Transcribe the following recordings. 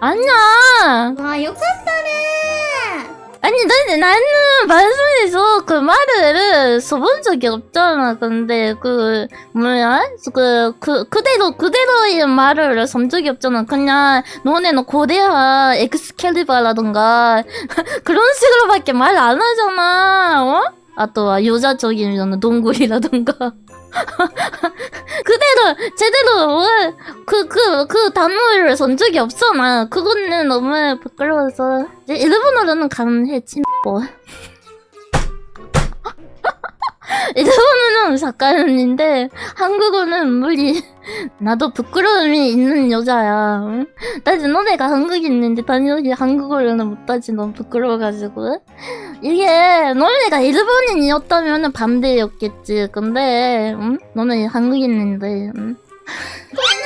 아니야. 와 욕한다네. 아니 난, 나는 방송에서 그 말을 써본 적이 없잖아. 근데 그 뭐야 그, 그 그대로 그대로의 말을 쓴 적이 없잖아. 그냥 너네는 고대화 엑스캘리버라던가 그런 식으로밖에 말 안 하잖아. 어? 아또 아, 여자적인 동굴이라던가. 그대로 제대로 어, 그, 그, 그 단어를 쓴 적이 나. 그거는 너무 부끄러워서. 이제 일본어로는 가능해, 뭐. 일본어는 작가는인데 한국어는 무리. 나도 부끄러움이 있는 여자야. 응? 나지 너네가 한국인인데 당연히 한국어로는 못하지 너무 부끄러워가지고. 이게 너네가 일본인이었다면 반대였겠지. 근데 응? 너네 한국인인데. 응?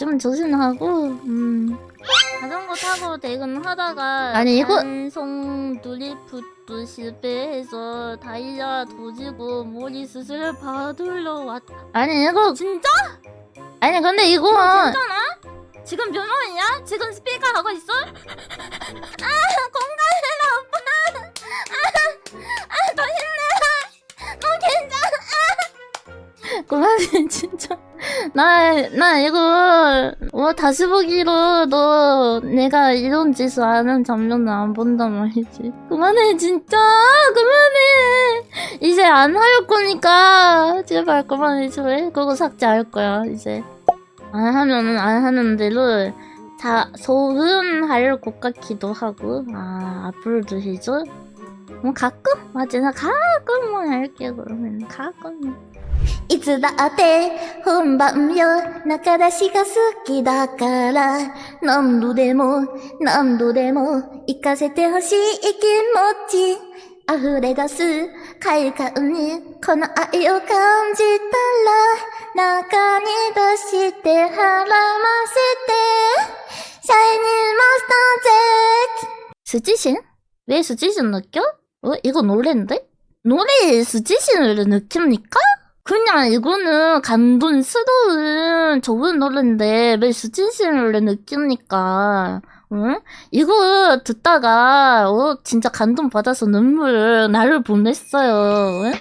좀 조심하고. 음. 자전거 타고 퇴근하다가 아니, 이거- 단송 드리프트 실패해서 다이아 도지고 머리 수술 받으러 왔. 아니 이거 진짜? 아니 근데 이거 진짜나? 지금 몇 원이야? 지금 스피커 하고 있어? 아 공간해라 오빠. 아아더 힘내라. 너 괜찮아. 그만해 진짜. 나, 나 이거, 어, 다시 보기로 너 내가 이런 짓을 하는 장면은 안 본단 말이지. 그만해, 진짜! 그만해! 이제 안 할 거니까, 제발 그만해줘. 그거 삭제할 거야, 이제. 안 하면은 안 하는 대로 다 소음할 것 같기도 하고, 아, 앞으로도 해줘? 뭐 가끔? 맞지, 나 가끔만 할게, 그러면. 가끔. いつだって本番よ中出しが好きだから何度でも何度でも行かせてほしい気持ち溢れ出す快感にこの愛を感じたら中に出して払わせてシャイニーマスターゼ 수지신? 왜 수지신 느껴? 어? 이거 노래인데? 노래에 수지신을 느낍니까? 그냥 이거는 감동스러운 좋은 노래인데 왜 수지신을 느낍니까? 응? 이거 듣다가 어 진짜 감동 받아서 눈물 나를 보냈어요. 응?